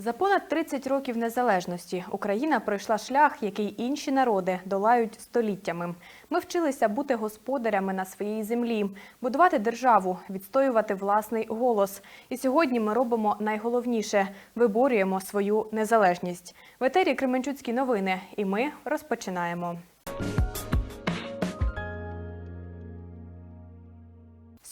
За понад 30 років незалежності Україна пройшла шлях, який інші народи долають століттями. Ми вчилися бути господарями на своїй землі, будувати державу, відстоювати власний голос. І сьогодні ми робимо найголовніше виборюємо свою незалежність. В етері Кременчуцькі новини, і ми розпочинаємо.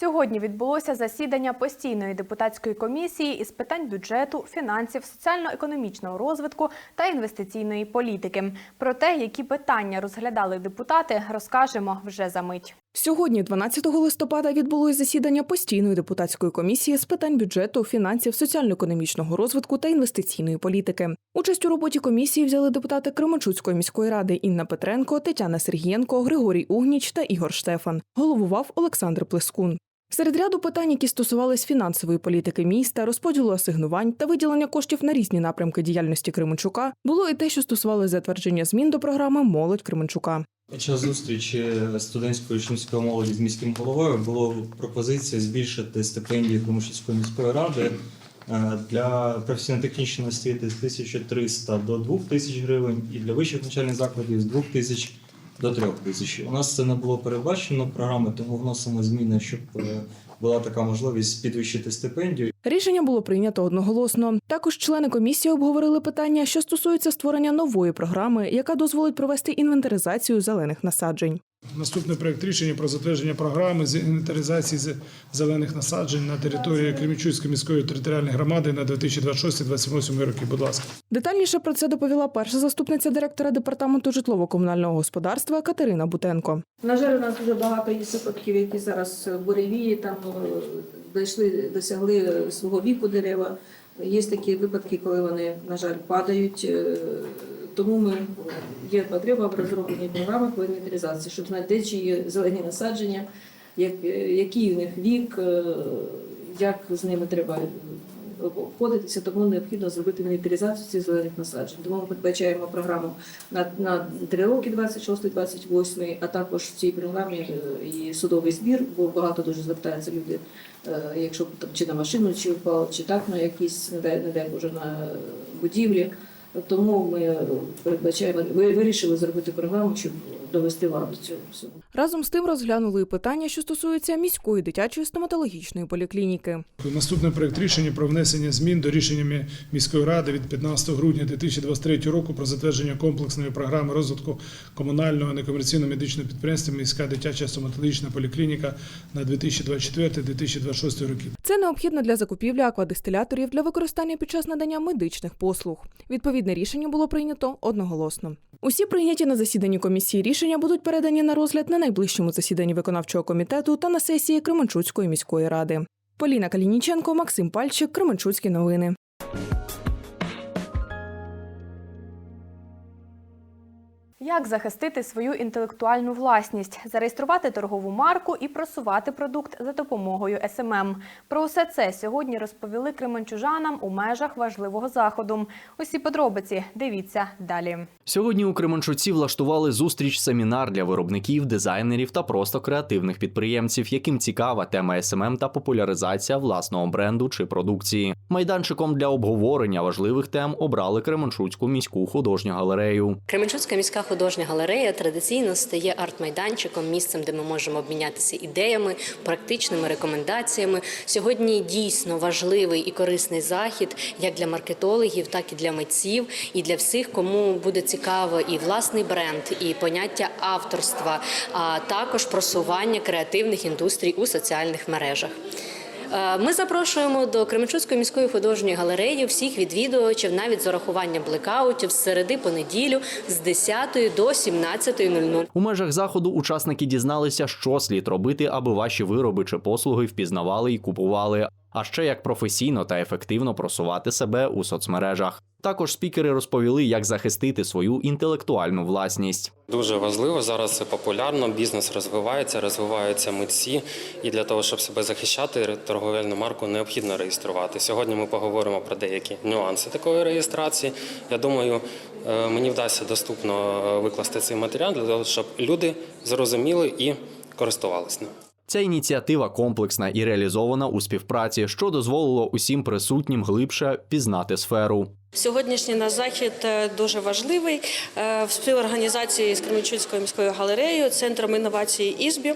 Сьогодні відбулося засідання постійної депутатської комісії із питань бюджету, фінансів, соціально-економічного розвитку та інвестиційної політики. Про те, які питання розглядали депутати, розкажемо вже за мить. Сьогодні, 12 листопада, відбулось засідання постійної депутатської комісії з питань бюджету, фінансів, соціально-економічного розвитку та інвестиційної політики. Участь у роботі комісії взяли депутати Кременчуцької міської ради Інна Петренко, Тетяна Сергієнко, Григорій Угніч та Ігор Штефан. Головував Олександр Плескун. Серед ряду питань, які стосувались фінансової політики міста, розподілу асигнувань та виділення коштів на різні напрямки діяльності Кременчука, було і те, що стосувалося затвердження змін до програми Молодь Кременчука. Під час зустрічі студентської учнівської молоді з міським головою було пропозиція збільшити стипендії Кременчуцької міської ради е, для професійно-технічної освіти з 1300 до 2000 гривень і для вищих навчальних закладів з 2000 до 3000. У нас це не було передбачено програми, тому вносимо зміни, щоб е, була така можливість підвищити стипендію. Рішення було прийнято одноголосно. Також члени комісії обговорили питання, що стосується створення нової програми, яка дозволить провести інвентаризацію зелених насаджень. Наступний проект рішення про затвердження програми з інвентаризації зелених насаджень на території Кремічуцької міської територіальної громади на 2026-2028 роки. Будь ласка. Детальніше про це доповіла перша заступниця директора департаменту житлово-комунального господарства Катерина Бутенко. На жаль, у нас дуже багато є випадків, які зараз буревії там е, дійшли, досягли свого віку дерева. Є такі випадки, коли вони, на жаль, падають. Е, Тому ми є потреба в розробленні програми по інвентаризації, щоб знати, де чи є зелені насадження, е, який у них вік, е, як з ними треба обходитися, тому необхідно зробити інвентаризацію цих зелених насаджень. Тому ми передбачаємо програму на, на 3 роки, 26-28, а також в цій програмі е, і судовий збір, бо багато дуже звертаються люди, е, якщо там чи на машину, чи впало, чи так на якісь, не дай, не дай Боже, на будівлі. Тому ми передбачаємо, ви вирішили зробити програму, щоб довести ладу цього всього. Разом з тим розглянули і питання, що стосуються міської дитячої стоматологічної поліклініки. Наступний проект рішення про внесення змін до рішення міської ради від 15 грудня 2023 року про затвердження комплексної програми розвитку комунального некомерційного медичного підприємства міська дитяча стоматологічна поліклініка на 2024-2026 роки. Це необхідно для закупівлі аквадистиляторів для використання під час надання медичних послуг. Відповідне рішення було прийнято одноголосно. Усі прийняті на засіданні комісії рішення будуть передані на розгляд на найближчому засіданні виконавчого комітету та на сесії Кременчуцької міської ради. Поліна Калініченко, Максим Пальчик, Кременчуцькі новини. Як захистити свою інтелектуальну власність, зареєструвати торгову марку і просувати продукт за допомогою СММ? Про усе це сьогодні розповіли кременчужанам у межах важливого заходу. Усі подробиці дивіться далі. Сьогодні у Кременчуці влаштували зустріч семінар для виробників, дизайнерів та просто креативних підприємців, яким цікава тема СММ та популяризація власного бренду чи продукції. Майданчиком для обговорення важливих тем обрали Кременчуцьку міську художню галерею. Кременчуцька міська художня галерея традиційно стає арт-майданчиком, місцем, де ми можемо обмінятися ідеями, практичними рекомендаціями. Сьогодні дійсно важливий і корисний захід як для маркетологів, так і для митців, і для всіх, кому буде цікаво і власний бренд, і поняття авторства, а також просування креативних індустрій у соціальних мережах. Е, Ми запрошуємо до Кременчуцької міської художньої галереї всіх відвідувачів, навіть з урахуванням блекаутів, з середи по неділю з 10 до 17.00. У межах заходу учасники дізналися, що слід робити, аби ваші вироби чи послуги впізнавали і купували. А ще як професійно та ефективно просувати себе у соцмережах. Також спікери розповіли, як захистити свою інтелектуальну власність. Дуже важливо зараз це популярно. Бізнес розвивається, розвиваються митці, і для того, щоб себе захищати, торговельну марку необхідно реєструвати. Сьогодні ми поговоримо про деякі нюанси такої реєстрації. Я думаю, е, мені вдасться доступно е, викласти цей матеріал для того, щоб люди зрозуміли і користувалися. Ця ініціатива комплексна і реалізована у співпраці, що дозволило усім присутнім глибше пізнати сферу. Сьогоднішній наш захід е, дуже важливий Е, в співорганізації з Кременчуцькою міською галереєю, центром інновації ІЗБІ,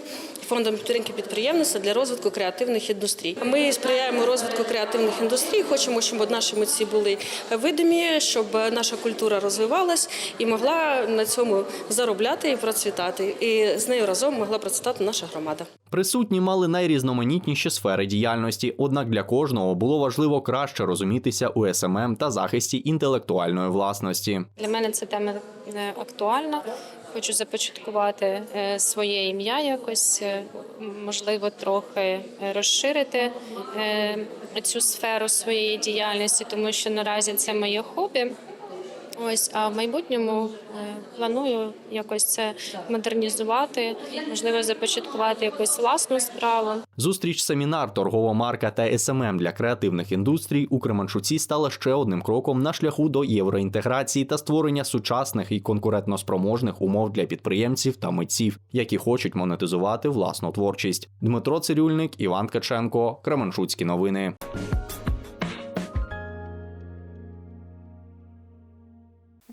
фондом підтримки підприємництва для розвитку креативних індустрій. Ми сприяємо розвитку креативних індустрій. Хочемо, щоб наші митці були видимі, щоб наша культура розвивалась і могла на цьому заробляти і процвітати. І з нею разом могла процвітати наша громада. Присутні мали найрізноманітніші сфери діяльності, однак для кожного було важливо краще розумітися у СММ та захисті інтелектуальної власності. Для мене ця тема е, актуальна. Хочу започаткувати е, своє ім'я якось, е, можливо, трохи е, розширити цю сферу своєї діяльності, тому що наразі це моє хобі. Ось, а в майбутньому е, планую якось це модернізувати, можливо, започаткувати якусь власну справу. Зустріч семінар, торгова марка та СММ для креативних індустрій у Кременчуці стала ще одним кроком на шляху до євроінтеграції та створення сучасних і конкурентноспроможних умов для підприємців та митців, які хочуть монетизувати власну творчість. Дмитро Цирюльник, Іван Ткаченко, Кременчуцькі новини.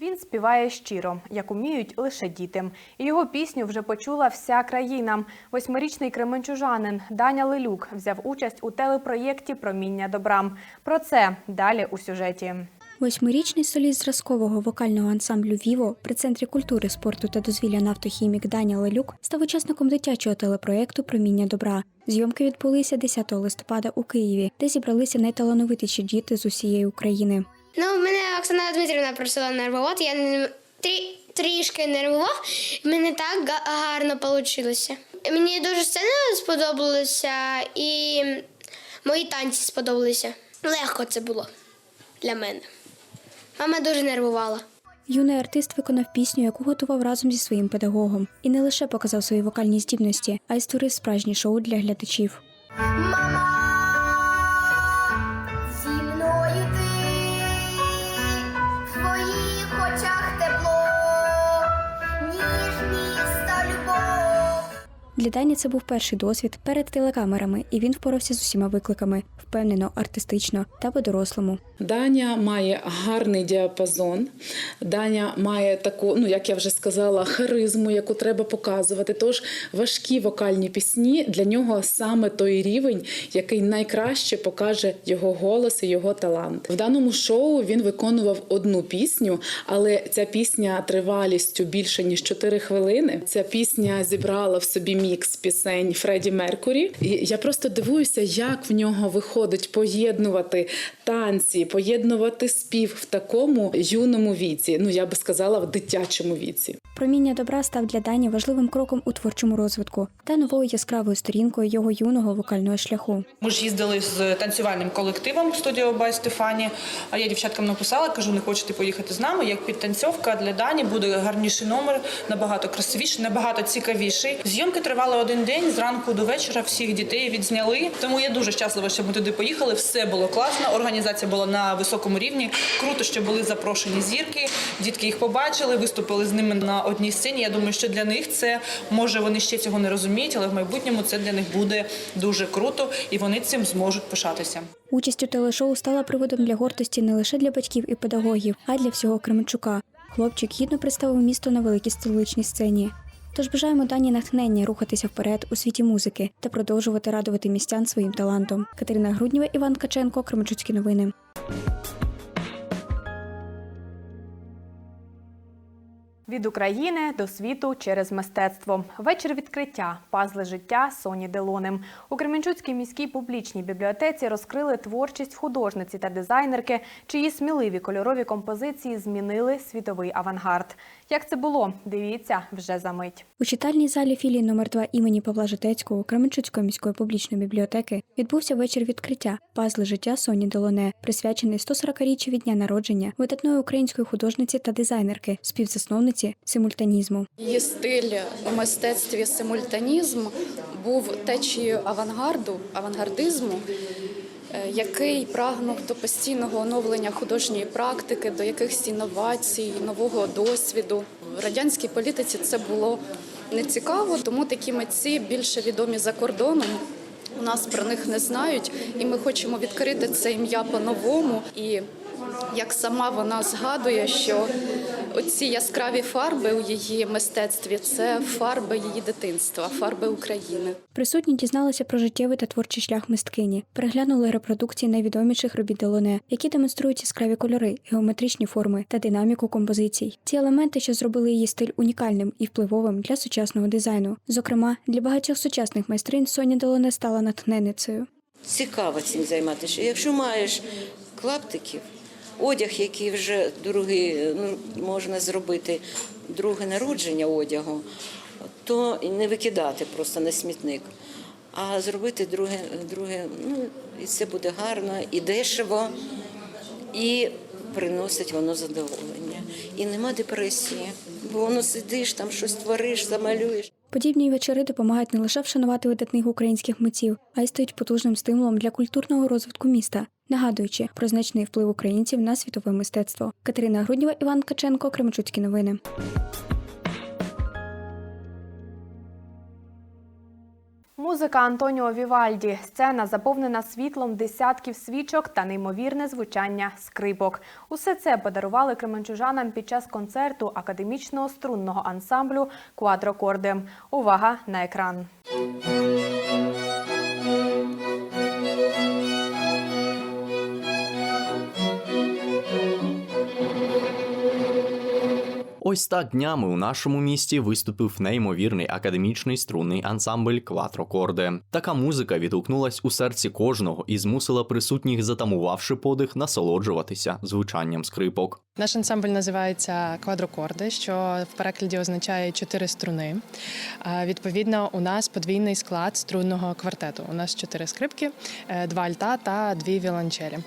Він співає щиро, як уміють лише діти. І його пісню вже почула вся країна. Восьмирічний кременчужанин Даня Лелюк взяв участь у телепроєкті Проміння добра. Про це далі у сюжеті. Восьмирічний соліст зразкового вокального ансамблю Віво при центрі культури, спорту та дозвілля нафтохімік Даня Лелюк став учасником дитячого телепроєкту Проміння добра. Зйомки відбулися 10 листопада у Києві, де зібралися найталановитіші діти з усієї України. Ну, мене Оксана Дмитрівна просила нервувати. Я не трі, трішки нервував, і мене так гарно вийшло. Мені дуже сцена сподобалася, і мої танці сподобалися. Легко це було для мене. Мама дуже нервувала. Юний артист виконав пісню, яку готував разом зі своїм педагогом, і не лише показав свої вокальні здібності, а й створив справжнє шоу для глядачів. Мама, Для Дані це був перший досвід перед телекамерами, і він впорався з усіма викликами впевнено, артистично та по-дорослому. Даня має гарний діапазон. Даня має таку, ну як я вже сказала, харизму, яку треба показувати. Тож важкі вокальні пісні для нього саме той рівень, який найкраще покаже його голос і його талант. В даному шоу він виконував одну пісню, але ця пісня тривалістю більше ніж 4 хвилини. Ця пісня зібрала в собі мікс пісень Фредді Меркурі. І я просто дивуюся, як в нього виходить поєднувати танці, поєднувати спів в такому юному віці. Ну я би сказала, в дитячому віці. Проміння добра став для Дані важливим кроком у творчому розвитку та новою яскравою сторінкою його юного вокального шляху. Ми ж їздили з танцювальним колективом в студію Бай Стефані. А я дівчаткам написала, кажу, не хочете поїхати з нами. Як підтанцьовка для Дані буде гарніший номер, набагато красивіший, набагато цікавіший. Зйомки тривали один день зранку до вечора. Всіх дітей відзняли. Тому я дуже щаслива, що ми туди поїхали. Все було класно. Організація була на високому рівні. Круто, що були запрошені зірки. Дітки їх побачили, виступили з ними на одній сцені. Я думаю, що для них це може вони ще цього не розуміють, але в майбутньому це для них буде дуже круто, і вони цим зможуть пишатися. Участь у телешоу стала приводом для гордості не лише для батьків і педагогів, а й для всього Кременчука. Хлопчик гідно представив місто на великій столичній сцені. Тож бажаємо Дані натхнення рухатися вперед у світі музики та продовжувати радувати містян своїм талантом. Катерина Грудніва, Іван Каченко, Кременчуцькі новини. Від України до світу через мистецтво. Вечір відкриття пазли життя Соні Делонем. У Кременчуцькій міській публічній бібліотеці розкрили творчість художниці та дизайнерки, чиї сміливі кольорові композиції змінили світовий авангард. Як це було? Дивіться вже за мить. У читальній залі філії номер 2 імені Павла Житецького Кременчуцької міської публічної бібліотеки відбувся вечір відкриття пазли життя Соні Делоне, присвячений 140-річчю від дня народження видатної української художниці та дизайнерки, співзасновниці симультанізму. Її стиль у мистецтві симультанізм був течією авангарду, авангардизму, е, який прагнув до постійного оновлення художньої практики, до якихось інновацій, нового досвіду. В радянській політиці це було не цікаво, тому такі митці більше відомі за кордоном. У нас про них не знають, і ми хочемо відкрити це ім'я по-новому і як сама вона згадує, що оці яскраві фарби у її мистецтві це фарби її дитинства, фарби України. Присутні дізналися про життєвий та творчий шлях мисткині, переглянули репродукції найвідоміших робіт Делоне, які демонструють яскраві кольори, геометричні форми та динаміку композицій. Ці елементи, що зробили її стиль унікальним і впливовим для сучасного дизайну. Зокрема, для багатьох сучасних майстринь Соня Делоне стала натхненницею. цікаво цим займатися. Якщо маєш клаптиків, одяг, який вже другий, ну, можна зробити друге народження одягу, то не викидати просто на смітник, а зробити друге, друге ну, і це буде гарно, і дешево, і приносить воно задоволення. І нема депресії, бо воно сидиш, там щось твориш, замалюєш. Подібні вечори допомагають не лише вшанувати видатних українських митців, а й стають потужним стимулом для культурного розвитку міста, нагадуючи про значний вплив українців на світове мистецтво. Катерина Груднєва, Іван Ткаченко, Кременчуцькі новини. Музика Антоніо Вівальді. Сцена заповнена світлом десятків свічок та неймовірне звучання скрипок. Усе це подарували кременчужанам під час концерту академічного струнного ансамблю Квадрокорди. Увага на екран. Ось так днями у нашому місті виступив неймовірний академічний струнний ансамбль Кватрокорде. Така музика відгукнулась у серці кожного і змусила присутніх, затамувавши подих, насолоджуватися звучанням скрипок. Наш ансамбль називається квадрокорди, що в перекладі означає чотири струни. Відповідно, у нас подвійний склад струнного квартету. У нас чотири скрипки, е, два альта та дві віолончелі.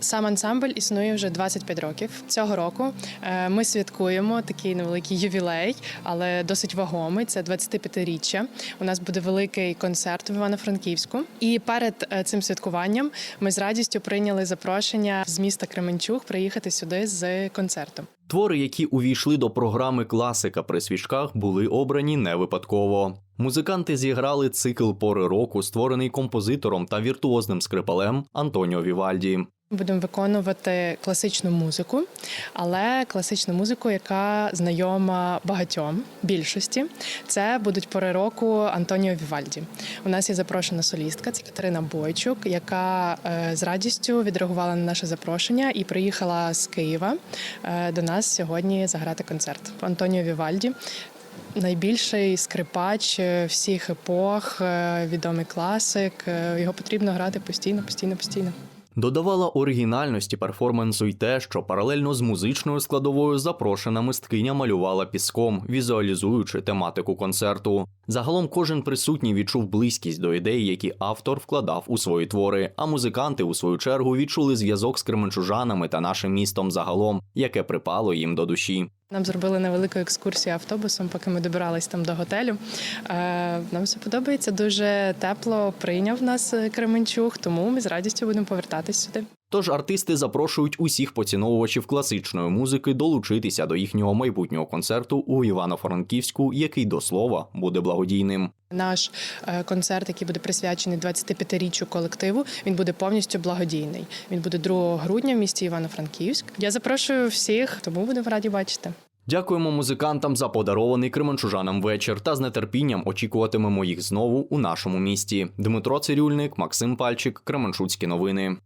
Сам ансамбль існує вже 25 років. Цього року е, ми святкуємо такий невеликий ювілей, але досить вагомий. Це 25-річчя. У нас буде великий концерт в Івано-Франківську. І перед е, цим святкуванням ми з радістю прийняли запрошення з міста Кременчуг приїхати сюди з концертом. Твори, які увійшли до програми класика при свічках, були обрані не випадково. Музиканти зіграли цикл пори року, створений композитором та віртуозним скрипалем Антоніо Вівальді. Будемо виконувати класичну музику, але класичну музику, яка знайома багатьом більшості. Це будуть пори року Антоніо Вівальді. У нас є запрошена солістка, це Катерина Бойчук, яка е, з радістю відреагувала на наше запрошення і приїхала з Києва е, до нас сьогодні заграти концерт. Антоніо Вівальді. Найбільший скрипач е, всіх епох, відомий класик. Його потрібно грати постійно, постійно, постійно. Додавала оригінальності перформансу й те, що паралельно з музичною складовою запрошена мисткиня малювала піском, візуалізуючи тематику концерту. Загалом кожен присутній відчув близькість до ідей, які автор вкладав у свої твори. А музиканти, у свою чергу, відчули зв'язок з кременчужанами та нашим містом загалом, яке припало їм до душі. Нам зробили невелику екскурсію автобусом, поки ми добирались там до готелю. Е, Нам все подобається. Дуже тепло прийняв нас е, Кременчуг, тому ми з радістю будемо повертатись сюди. Тож артисти запрошують усіх поціновувачів класичної музики долучитися до їхнього майбутнього концерту у Івано-Франківську, який до слова буде благодійним. Наш е, концерт, який буде присвячений 25-річчю колективу, він буде повністю благодійний. Він буде 2 грудня в місті Івано-Франківськ. Я запрошую всіх, тому будемо раді бачити. Дякуємо музикантам за подарований кременчужанам вечір та з нетерпінням очікуватимемо їх знову у нашому місті. Дмитро Цирюльник, Максим Пальчик, Кременчуцькі новини.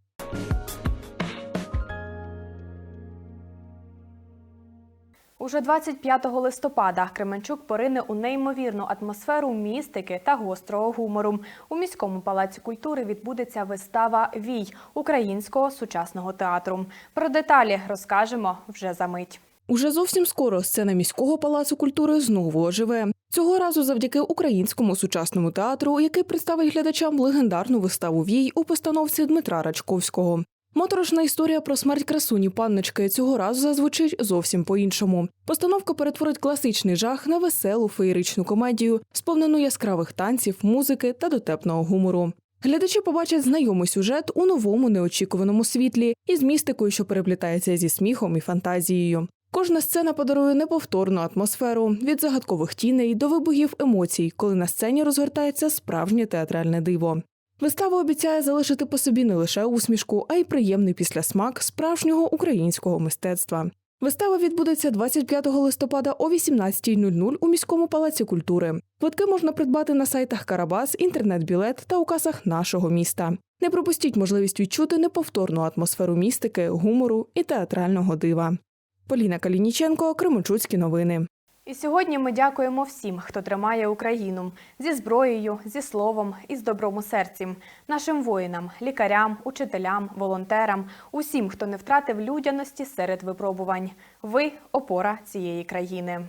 Уже 25 листопада Кременчук порине у неймовірну атмосферу містики та гострого гумору. У міському палаці культури відбудеться вистава Вій українського сучасного театру. Про деталі розкажемо вже за мить. Уже зовсім скоро сцена міського палацу культури знову оживе. Цього разу завдяки українському сучасному театру, який представить глядачам легендарну виставу Вій у постановці Дмитра Рачковського. Моторошна історія про смерть красуні панночки цього разу зазвучить зовсім по-іншому. Постановка перетворить класичний жах на веселу феєричну комедію, сповнену яскравих танців, музики та дотепного гумору. Глядачі побачать знайомий сюжет у новому неочікуваному світлі із містикою, що переплітається зі сміхом і фантазією. Кожна сцена подарує неповторну атмосферу від загадкових тіней до вибухів емоцій, коли на сцені розгортається справжнє театральне диво. Вистава обіцяє залишити по собі не лише усмішку, а й приємний післясмак справжнього українського мистецтва. Вистава відбудеться 25 листопада о 18.00 у міському палаці культури. Квитки можна придбати на сайтах Карабас, інтернет-білет та у касах нашого міста. Не пропустіть можливість відчути неповторну атмосферу містики, гумору і театрального дива. Поліна Калініченко, Кременчуцькі новини. І сьогодні ми дякуємо всім, хто тримає Україну зі зброєю, зі словом і з добром у серці, нашим воїнам, лікарям, учителям, волонтерам, усім, хто не втратив людяності серед випробувань. Ви опора цієї країни.